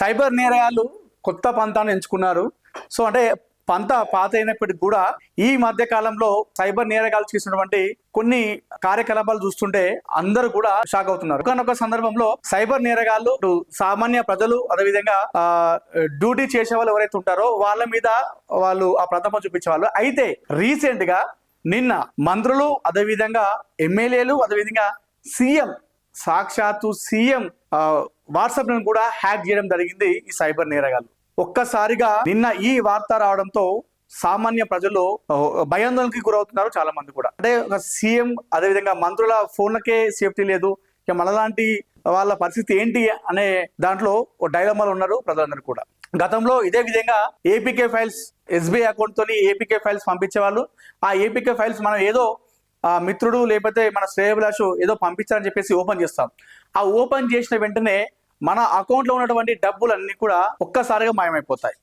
Cyber నేరగాళ్ళు కొత్త పంతాన్ని ఎంచుకున్నారు. So అంటే పంత పాత అయినప్పటికీ కూడా ఈ మధ్య కాలంలో సైబర్ నేరగాలు చేసినటువంటి కొన్ని కార్యకలాపాలు చూస్తుంటే అందరూ కూడా షాక్ అవుతున్నారు. ఒకనొక సందర్భంలో సైబర్ నేరగాళ్ళు సామాన్య ప్రజలు అదేవిధంగా డ్యూటీ చేసే వాళ్ళు ఎవరైతే ఉంటారో వాళ్ళ మీద వాళ్ళు ఆ ప్రతాపం చూపించేవాళ్ళు. అయితే రీసెంట్గా నిన్న మంత్రులు అదేవిధంగా ఎమ్మెల్యేలు అదేవిధంగా సీఎం సాక్షాత్తు సీఎం వాట్సాప్ను కూడా హ్యాక్ చేయడం జరిగింది ఈ సైబర్ నేరగాళ్ళు. ఒక్కసారిగా నిన్న ఈ వార్త రావడంతో సామాన్య ప్రజలు భయాందోళనకి గురవుతున్నారు చాలా మంది కూడా. అంటే ఒక సీఎం అదేవిధంగా మంత్రుల ఫోన్లకే సేఫ్టీ లేదు. ఇక మనలాంటి వాళ్ళ పరిస్థితి ఏంటి అనే దాంట్లో డైలమాలు ఉన్నారు ప్రజలందరూ కూడా. గతంలో ఇదే విధంగా ఏపీకే ఫైల్స్ ఎస్బీఐ అకౌంట్ తోని ఏపీకే ఫైల్స్ పంపించేవాళ్ళు. ఆ ఏపీకే ఫైల్స్ మనం ఏదో ఆ మిత్రుడు లేకపోతే మన శ్రేయభిలాషు ఏదో పంపించారని చెప్పేసి ఓపెన్ చేస్తాం. ఆ ఓపెన్ చేసిన వెంటనే మన అకౌంట్లో ఉన్నటువంటి డబ్బులన్నీ కూడా ఒక్కసారిగా మాయమైపోతాయి.